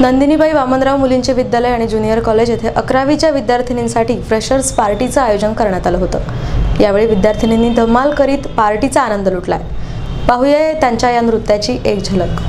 नंदिनीबाई वामनराव मुलींचे विद्यालय आणि ज्युनियर कॉलेज येथे अकरावीच्या विद्यार्थिनींसाठी फ्रेशर्स पार्टीचं आयोजन करण्यात आलं होतं. यावेळी विद्यार्थिनींनी धमाल करीत पार्टीचा आनंद लुटलाय. पाहूया त्यांच्या या नृत्याची एक झलक.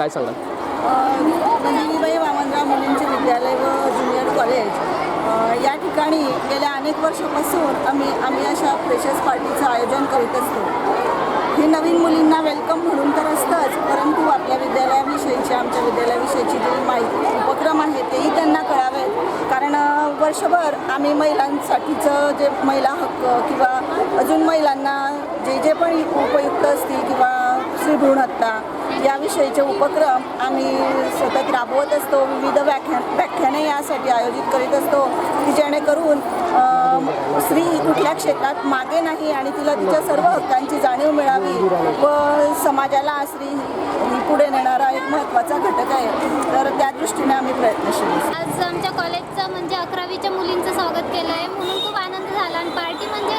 काय सांगाल? नंदिनीबाई वामनराव मुलींचे विद्यालय व ज्युनियर कॉलेज या ठिकाणी गेल्या अनेक वर्षापासून आम्ही आम्ही अशा फ्रेशर्स पार्टीचं आयोजन करीत असतो. हे नवीन मुलींना वेलकम म्हणून तर असतंच परंतु आपल्या विद्यालयाविषयीची आमच्या विद्यालयाविषयीची जी माहिती उपक्रम आहे तेही त्यांना कळावेत कारण वर्षभर आम्ही महिलांसाठीचं जे महिला हक्क किंवा अजून महिलांना जे जे पण उपयुक्त असतील किंवा राष्ट्रीय भ्रूण हत्या याविषयीचे उपक्रम आम्ही सतत राबवत असतो विविध व्याख्या व्याख्याने यासाठी आयोजित करीत असतो की जेणेकरून स्त्री कुठल्या क्षेत्रात मागे नाही आणि तिला तिच्या सर्व हक्कांची जाणीव मिळावी व समाजाला स्त्री पुढे नेणारा एक महत्त्वाचा घटक आहे. तर त्या दृष्टीने आम्ही प्रयत्नशील आज आमच्या कॉलेजचं म्हणजे अकरावीच्या मुलींचं स्वागत केलं आहे म्हणून खूप आनंद झाला. आणि पार्टी म्हणजे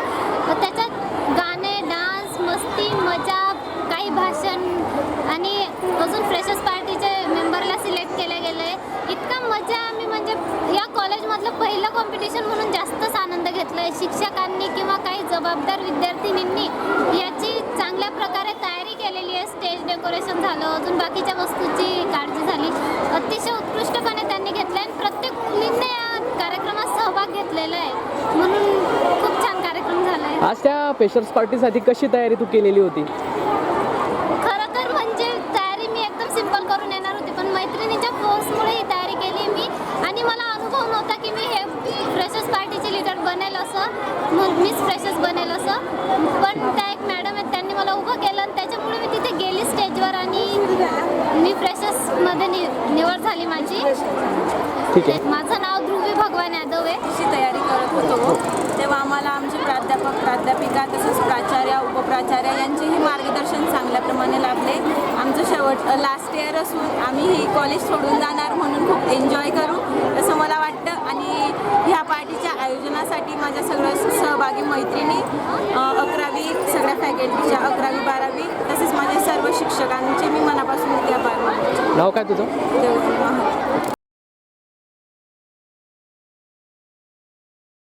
अजून फ्रेशर्स पार्टीचे मेंबरला सिलेक्ट केलं गेलं. आहे इतका मजा आम्ही म्हणजे या कॉलेजमधलं पहिलं कॉम्पिटिशन म्हणून जास्तच आनंद घेतला आहे शिक्षकांनी किंवा काही जबाबदार विद्यार्थिनींनी याची चांगल्या प्रकारे तयारी केलेली आहे. स्टेज डेकोरेशन झालं अजून बाकीच्या वस्तूची काळजी झाली. अतिशय उत्कृष्टपणे त्यांनी घेतलं आहे आणि प्रत्येक मुलींनी या कार्यक्रमात सहभाग घेतलेला आहे. म्हणून खूप छान कार्यक्रम झाला आहे आज त्या पेशर्स पार्टीसाठी कशी तयारी तू केलेली होती खरं तर म्हणजे तयारी मी एकदम सिंपल करून येणार होती पण फोर्समुळे ही तयारी केली मी. आणि मला अनुभव नव्हता की मी हे फ्रेशर्स पार्टीची लीडर बनेल असं. मग मीच फ्रेशर्स बनेल असं. पण त्या एक मॅडम आहेत त्यांनी मला उभं केलं आणि त्याच्यामुळे मी तिथे गेली स्टेजवर आणि मी फ्रेशर्समध्ये नि निवड झाली माझी. ठीक आहे. माझं नाव ध्रुवी भगवान यादव आहे. ची तयारी करत होतो. तेव्हा आम्हाला आमचे प्राध्यापक प्राध्यापिका तसंच प्राचार्य उपप्राचार्य यांचेही मार्गदर्शन चांगल्याप्रमाणे लाभले आमचं शेवट लास्ट इयर असून आम्ही ही कॉलेज सोडून जाणार म्हणून खूप एन्जॉय करू असं मला वाटतं. आणि ह्या पार्टीच्या आयोजनासाठी माझ्या सगळ्या सहभागी मैत्रिणी अकरावी सगळ्या फॅकल्टीच्या अकरावी बारावी तसेच माझे सर्व शिक्षकांचे मी मनापासून आभार मानते. नाव काय तुझं?